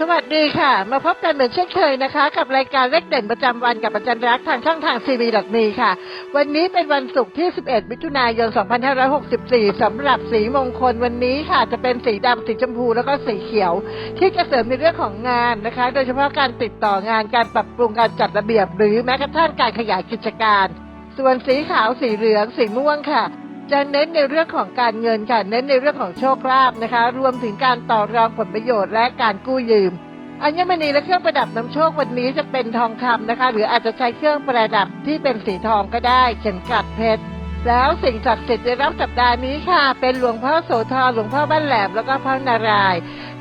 สวัสดีค่ะ มาพบกันเหมือนเช่นเคยนะคะ กับรายการเลขเด่นประจำวันกับอาจารย์รักทางช่องทางซีวีดมีค่ะ วันนี้เป็นวันศุกร์ที่ 11 มิถุนายน 2564สำหรับสีมงคลวันนี้ค่ะ จะเป็นสีดำสีชมพูแล้วก็สีเขียว ที่จะเสริมในเรื่องของงานนะคะ โดยเฉพาะการติดต่องานการปรับปรุงการจัดระเบียบ หรือแม้กระทั่งการขยายกิจการ ส่วนสีขาวสีเหลืองสีม่วงค่ะ จะเน้นในเรื่องของการเงินค่ะเน้นในเรื่องของโชคลาภนะคะ รวมถึงการต่อรองผลประโยชน์และการกู้ยืมอัญมณีและเครื่องประดับน้ำโชควันนี้จะเป็นทองคำนะคะ หรืออาจจะใช้เครื่องประดับที่เป็นสีทองก็ได้เข็มกลัดเพชรแล้วสิ่งศักดิ์สิทธิ์ในรอบสัปดาห์นี้ค่ะ เป็นหลวงพ่อโสธรหลวงพ่อบ้านแหลมแล้วก็พระนาราย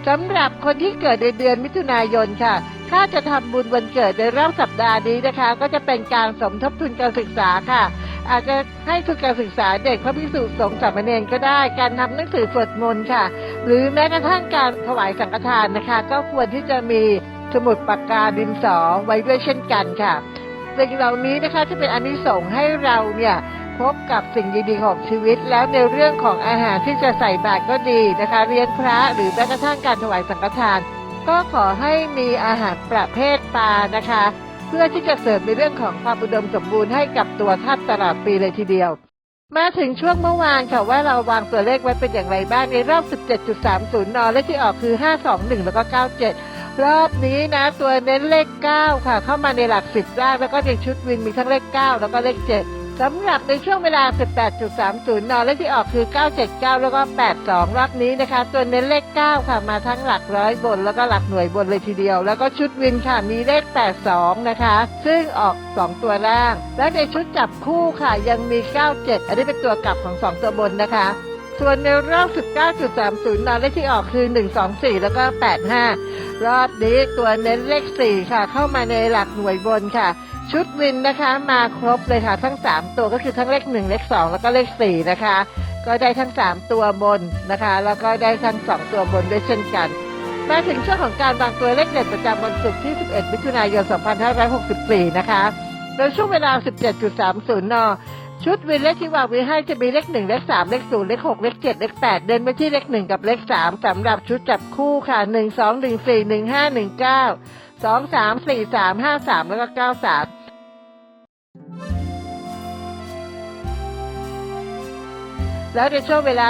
สำหรับคนที่เกิดในเดือนมิถุนายนค่ะ ถ้าจะทำบุญวันเกิดในรอบสัปดาห์นี้นะคะ ก็จะเป็นการสมทบทุนการศึกษาค่ะ อาจจะให้ทุนการศึกษาเด็กพระภิกษุสงฆ์สามเณรก็ได้ การทำหนังสือสวดมนต์ค่ะ หรือแม้กระทั่งการถวายสังฆทานนะคะ ก็ควรที่จะมีสมุดปากกาดินสอไว้ด้วยเช่นกันค่ะสิ่งเหล่านี้นะคะจะเป็นอนิสงส์ให้เราเนี่ยพบกับสิ่งดีๆของชีวิต แล้วในเรื่องของอาหารที่จะใส่บาตรก็ดีนะคะเรียนพระหรือแม้กระทั่งการถวายสังฆทาน ก็ขอให้มีอาหารประเภทปลานะคะ เพื่อที่จะเสริมในเรื่องของความอุดมสมบูรณ์ให้กับตัวท่านตลอดปีเลยทีเดียว มาถึงช่วงเมื่อวานค่ะว่าเราวางตัวเลขไว้เป็นอย่างไรบ้างในรอบ 17.30 นเลขที่ออกคือ 521 แล้วก็ 97 รอบนี้นะตัวเน้นเลข 9 ค่ะ เข้ามาในหลัก 10ล่างแล้วก็ในชุดวินมีทั้งเลข 9 แล้วก็เลข 7 สำหรับในช่วงเวลา 18.30 น เลขที่ออกคือ 979 แล้วก็ 82 รอบนี้นะคะ ตัวเน้นเลข 9 ค่ะ มาทั้งหลักร้อยบน แล้วก็หลักหน่วยบนเลยทีเดียว แล้วก็ชุดวินค่ะ มีเลข 82 นะคะ ซึ่งออก 2 ตัวล่าง และในชุดจับคู่ค่ะ ยังมี 97 อันนี้เป็นตัวกลับของ 2 ตัวบนนะคะ ส่วนในรอบ 19.30 น เลขที่ออกคือ 124 แล้วก็ 85 รอบนี้ตัวเน้นเลข 4 ค่ะ เข้ามาในหลักหน่วยบนค่ะ ชุดวินนะคะมาครบเลยค่ะ ทั้ง 3 ตัวก็คือทั้งเลข 1 เลข 2 แล้วก็เลข 4 นะคะ ก็ได้ทั้ง 3 ตัวบนนะคะ แล้วก็ได้ทั้ง 2 ตัวบนด้วยเช่นกัน มาถึงช่วงของการวางตัวเลขเด็ดประจำวันศุกร์ที่ 11 มิถุนายน 2564 นะคะโดยช่วงเวลา 17.30 น ชุดวินเลขที่วางไว้ให้จะมีเลข 1 เลข 3 เลข 0 เลข 6 เลข 7 เลข 8 เดินไปที่เลข 1 กับเลข 3สำหรับชุดจับคู่ค่ะ 1 2 1 4 1 5 1 9 2 3 4 3 5 3 แล้วก็ 93 แล้วในช่วงเวลา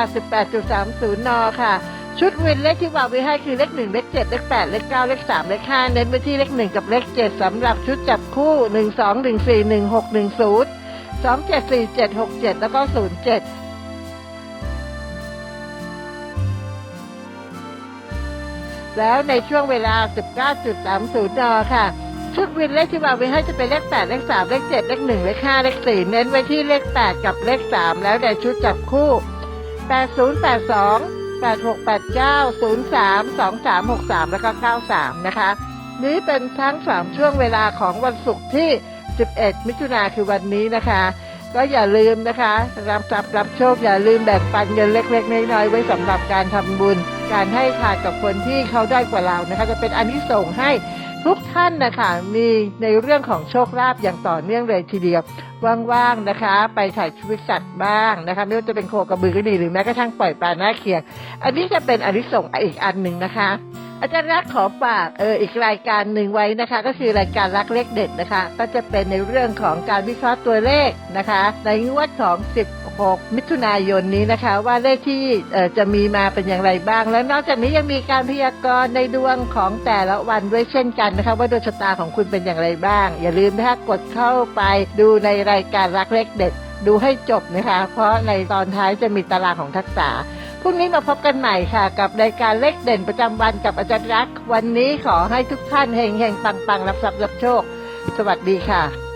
18.30 น ค่ะ ชุดวินเลขที่วางไว้ให้คือเลข 1 เลข 7 เลข 8 เลข 9 เลข 3 เลข 5 เน้นไปที่เลข 1 กับเลข 7 สำหรับชุดจับคู่ 1 2 1 4 1 6 1 0 2 7 4 7 6 7 แล้วก็ 0 7แล้วในช่วงเวลา 19.30 น ค่ะ ชุดวินเลขที่วางไว้ให้จะเป็นเลข8เลข3เลข7เลข1เลข5เลข4เน้นไว้ที่เลข8กับเลข3แล้วในชุดจับคู่8082 8689 03 2363แปดหกแปดเจ้าศูนย์สามสองสามหกสามแล้วก็93นะคะ นี้เป็นทั้ง3ช่วงเวลาของวันศุกร์ที่11มิถุนาคือวันนี้นะคะ ก็อย่าลืมนะคะ รับทรัพย์รับโชคอย่าลืมแบ่งปันเงินเล็กๆน้อยๆไว้สำหรับการทำบุญ การให้ทานกับคนที่เขาได้กว่าเรานะคะ จะเป็นอันที่ส่งให้ ทุกท่านนะคะมีในเรื่องของโชคลาภอย่างต่อเนื่องเลยทีเดียวว่างๆนะคะ ไปถ่ายชีวิตสัตว์บ้างนะคะไม่ว่าจะเป็นโคกระบือก็ดีหรือแม้กระทั่งปล่อยปลาหน้าเคียง อันนี้จะเป็นอันที่ส่งอีกอันหนึ่งนะคะ อาจารย์รักขอฝากเอออีกรายการหนึ่งไว้นะคะ ก็คือรายการรักเลขเด็ดนะคะ ก็จะเป็นในเรื่องของการวิเคราะห์ตัวเลขนะคะ ในงวดของ 16 มิถุนายนนี้นะคะ ว่าเลขที่เอ่อจะมีมาเป็นอย่างไรบ้าง แล้วนอกจากนี้ยังมีการพยากรณ์ในดวงของแต่ละวันด้วยเช่นกันนะคะ ว่าดวงชะตาของคุณเป็นอย่างไรบ้าง อย่าลืมถ้ากดเข้าไปดูในรายการรักเลขเด็ด ดูให้จบนะคะ เพราะในตอนท้ายจะมีตารางของทักษะ พรุ่งนี้มาพบกันใหม่ค่ะ กับรายการเลขเด่นประจำวันกับอาจารย์รัก วันนี้ขอให้ทุกท่านเฮงเฮงปังปังรับทรัพย์รับโชค สวัสดีค่ะ